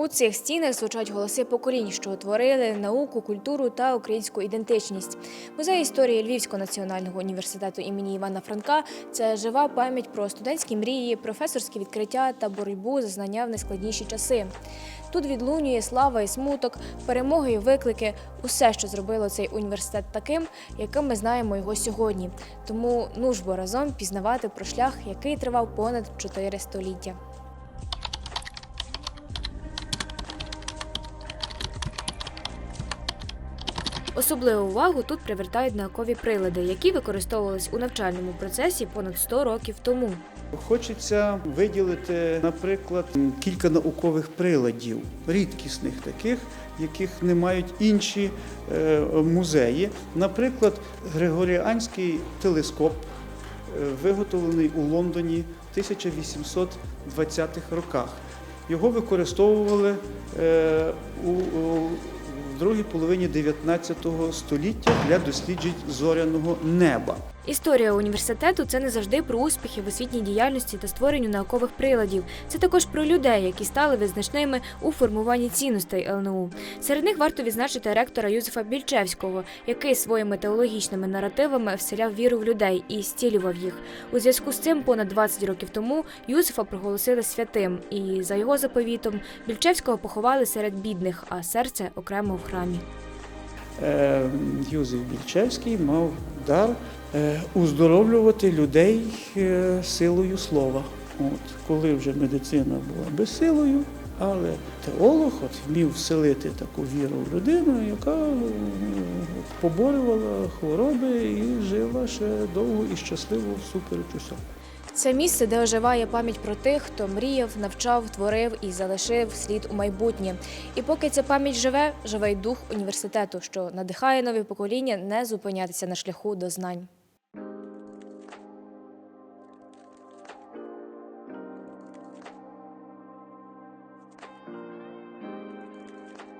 У цих стінах звучать голоси поколінь, що творили науку, культуру та українську ідентичність. Музей історії Львівського національного університету імені Івана Франка це жива пам'ять про студентські мрії, професорські відкриття та боротьбу за знання в найскладніші часи. Тут відлунює слава і смуток, перемоги і виклики, усе, що зробило цей університет таким, яким ми знаємо його сьогодні. Тому нужбо разом пізнавати про шлях, який тривав понад чотири століття. Особливу увагу тут привертають наукові прилади, які використовувались у навчальному процесі понад 100 років тому. Хочеться виділити, наприклад, кілька наукових приладів, рідкісних таких, яких не мають інші е, музеї. Наприклад, Григоріанський телескоп, е, виготовлений у Лондоні в 1820-х роках. Його використовували е, у, другій половині 19 століття для досліджень зоряного неба. Історія університету це не завжди про успіхи в освітній діяльності та створенню наукових приладів. Це також про людей, які стали визначними у формуванні цінностей ЛНУ. Серед них варто відзначити ректора Юзефа Більчевського, який своїми теологічними наративами вселяв віру в людей і зцілював їх. У зв'язку з цим понад 20 років тому Юзефа проголосили святим, і за його заповітом Більчевського поховали серед бідних, а серце окремо в храмі. Е, Юзеф Більчевський мав дар е, уздоровлювати людей е, силою слова. От, коли вже медицина була безсилою, але теолог от, вмів вселити таку віру в людину, яка е, поборювала хвороби і жила ще довго і щасливо всупереч усьому. Це місце, де оживає пам'ять про тих, хто мріяв, навчав, творив і залишив слід у майбутнє. І поки ця пам'ять живе, живе й дух університету, що надихає нові покоління не зупинятися на шляху до знань.